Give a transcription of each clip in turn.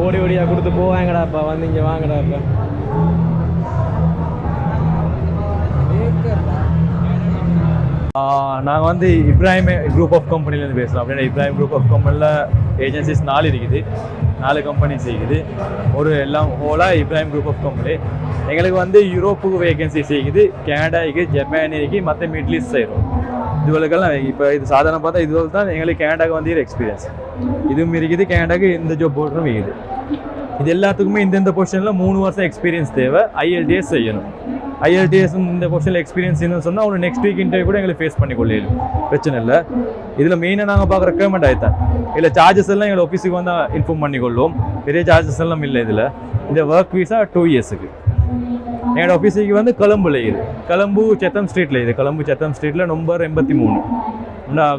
ஓடி ஓடியா கொடுத்து போவாங்கடாப்பா வந்து இங்கே வாங்கடாப்பா. நாங்கள் வந்து இப்ராஹிம் குரூப் ஆஃப் கம்பெனிலேருந்து பேசுகிறோம் அப்படின்னா இப்ராஹிம் குரூப் ஆஃப் கம்பெனியில் ஏஜென்சிஸ் நாலு இருக்குது. நாலு கம்பெனிஸ் இருக்குது. ஒரு எல்லாம் ஹோலாக இப்ராஹிம் குரூப் ஆஃப் கம்பெனி எங்களுக்கு வந்து யூரோப்புக்கு வேகன்சிஸ் இருக்குது. கனடாக்கு ஜப்பானிக்கு மற்ற மிடில் ஈஸ்ட் செய்கிறோம் இதுவளுக்கெல்லாம் இப்போ இது சாதாரண பார்த்தா இது தான் எங்களுக்கு கனடாவுக்கு வந்து எக்ஸ்பீரியன்ஸ் இதுவும் இருக்குது கேனடாக்கு இந்த ஜாப் போர்டும் இருக்குது இது எல்லாத்துக்குமே இந்தந்த பொசிஷனில் மூணு வருஷம் எக்ஸ்பீரியன்ஸ் தேவை ஐஎல்டிஎஸ் செய்யணும் ஐஎல்டிஎஸ் இந்த பொசிஷனில் எக்ஸ்பீரியன்ஸ் என்னன்னு சொன்னால் அவங்க நெக்ஸ்ட் வீக் இன்டர்வியூ கூட எங்களை ஃபேஸ் பண்ணி கொள்ளையிலும் பிரச்சனை இல்லை இதில் மெயினாக நாங்கள் பார்க்குற ரெக்கமெண்ட் ஆயிட்டேன் இல்லை சார்ஜஸ் எல்லாம் எங்களை ஆஃபீஸுக்கு வந்து இன்ஃபார்ம் பண்ணி கொள்வோம் பெரிய சார்ஜஸ் எல்லாம் இல்லை இதில் இந்த ஒர்க் வீஸா டூ இயர்ஸுக்கு எங்களோட ஆஃபீஸுக்கு வந்து கொழம்புல இது கொழம்பு செத்தம் ஸ்ட்ரீட்டில் இது கொழம்பு செத்தம் ஸ்ட்ரீட்டில் நம்பர் எண்பத்தி மூணு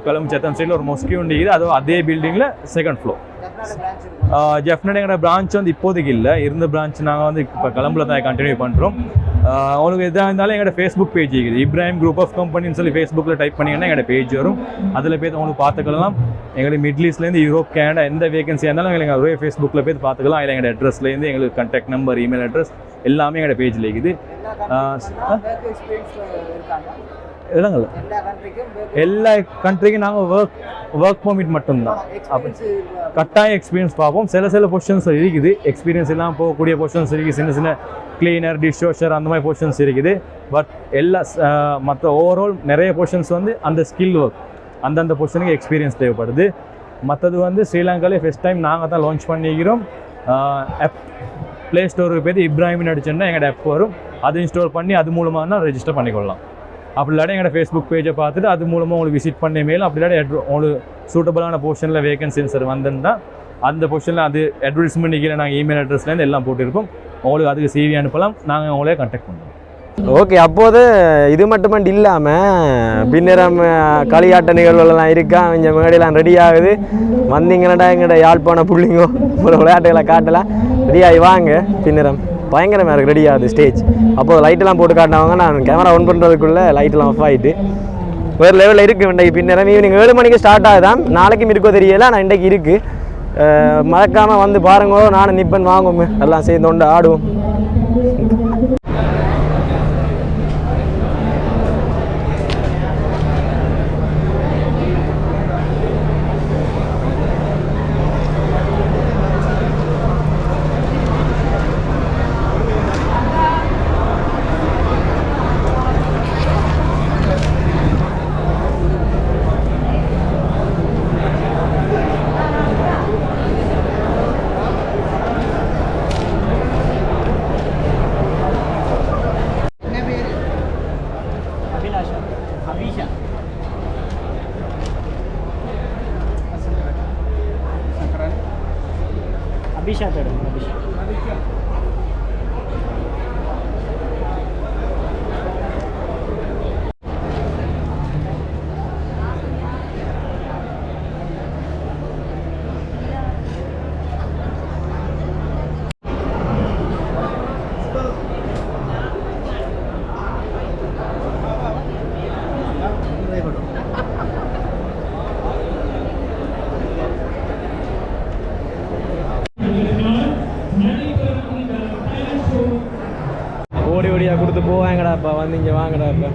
கொழம்பு செத்தம் ஸ்ட்ரீட்டில் ஒரு மொஸ்கி உண்டு அதுவும் அதே பில்டிங்கில் செகண்ட் ஃப்ளோர் ஜெஃப்னட் எங்களோட பிரான்ச் வந்து இப்போதைக்கு இல்லை. இருந்த பிரான்ச் நாங்கள் வந்து இப்போ கிளம்புல தான் கண்டினியூ பண்ணுறோம் அவனுக்கு எதாக இருந்தாலும் எங்களோட ஃபேஸ்புக் பேஜ் இருக்குது. இப்ராஹிம் குரூப் ஆஃப் கம்பெனின்னு சொல்லி ஃபேஸ்புக்கில் டைப் பண்ணிங்கன்னா எங்களோட பேஜ் வரும். அதில் போய் அவனுக்கு பார்த்துக்கலாம். எங்களுக்கு மிடில் ஈஸ்ட்லேருந்து யூரோப் கேனடா எந்த வேகன்சியாக இருந்தாலும் எங்களுக்கு ஒரே ஃபேஸ்புக்கில் போய் பார்த்துக்கலாம். அதில் எங்களோட அட்ரஸ்லேருந்து எங்களுக்கு கான்டாக்ட் நம்பர் இமெயில் அட்ரஸ் எல்லாமே எங்களோட பேஜில் இருக்குது. இடங்கள் எல்லா கண்ட்ரிக்கும் நாங்கள் ஒர்க் ஒர்க் பர்மிட் மட்டும்தான். அப்படி கட்டாய எக்ஸ்பீரியன்ஸ் பார்ப்போம். சில சில பொசிஷன்ஸ் இருக்குது. எக்ஸ்பீரியன்ஸ் இல்லாமல் போகக்கூடிய பொசிஷன்ஸ் இருக்குது. சின்ன சின்ன கிளீனர் டிஷ் வாஷர் அந்த மாதிரி போர்ஷன்ஸ் இருக்குது. பட் எல்லா மற்ற ஓவரால் நிறைய போர்ஷன்ஸ் வந்து அந்த ஸ்கில் ஒர்க் அந்தந்த போர்ஷனுக்கு எக்ஸ்பீரியன்ஸ் தேவைப்படுது. மற்றது வந்து ஸ்ரீலங்காலே ஃபஸ்ட் டைம் நாங்கள் தான் லான்ச் பண்ணிக்கிறோம். ஆப் ப்ளே ஸ்டோருக்கு போய் இப்ராஹிமின் அடிச்சோன்னா எங்களோட ஆப் வரும். அது இன்ஸ்டால் பண்ணி அது மூலமாக தான் ரெஜிஸ்டர் பண்ணிக்கொள்ளலாம். அப்படி இல்லாட்டி எங்களோட ஃபேஸ்புக் பேஜை பார்த்துட்டு அது மூலமாக உங்களுக்கு விசிட் பண்ண மேலும் அப்படி இல்லாட்டி உங்களுக்கு சூட்டபிளான போர்ஷனில் வேகன்சிஸ் வந்திருந்தால் அந்த பொசிஷனில் அது அட்வர்டைஸ்மெண்ட் நிற்கிற நாங்கள் இமெயில் அட்ரஸ்லேருந்து எல்லாம் போட்டிருப்போம். உங்களுக்கு அதுக்கு சிவி அனுப்பலாம். நாங்கள் உங்களே கான்டாக்ட் பண்ணுவோம் ஓகே அப்போது இது மட்டுமட்டு இல்லாமல் பின்னரம் களியாட்ட நிகழ்வுகள்லாம் இருக்கா? இங்கே மேடையெல்லாம் ரெடி ஆகுது. வந்தீங்கன்னா எங்கள்ட யாழ்ப்பாண புள்ளிங்கோ? ஒரு விளையாட்டுகளை காட்டலாம். ரெடியாகி வாங்க. பின்னரம் பயங்கரமாக இருக்குது ரெடி ஆகுது ஸ்டேஜ் அப்போது லைட்டெல்லாம் போட்டு காட்டினவங்க நான் கேமரா ஆன் பண்ணுறதுக்குள்ளே லைட்டெல்லாம் ஆஃப் ஆகிட்டு வேறு லெவலில் இருக்குது இன்றைக்கு பின்னரம் ஈவினிங் ஏழு மணிக்கு ஸ்டார்ட் ஆகுதான் நாளைக்கும் இருக்கோ தெரியல ஆனால் இன்றைக்கு இருக்குது மறக்காமல் வந்து பாருங்களோ நானும் நிப்பன் வாங்குவோம். எல்லாம் சேர்ந்து கொண்டு ஆடுவோம். বিশ হাজার মানে বিশ போவாங்கடா இப்போ வந்து இங்கே வாங்கடாப்பா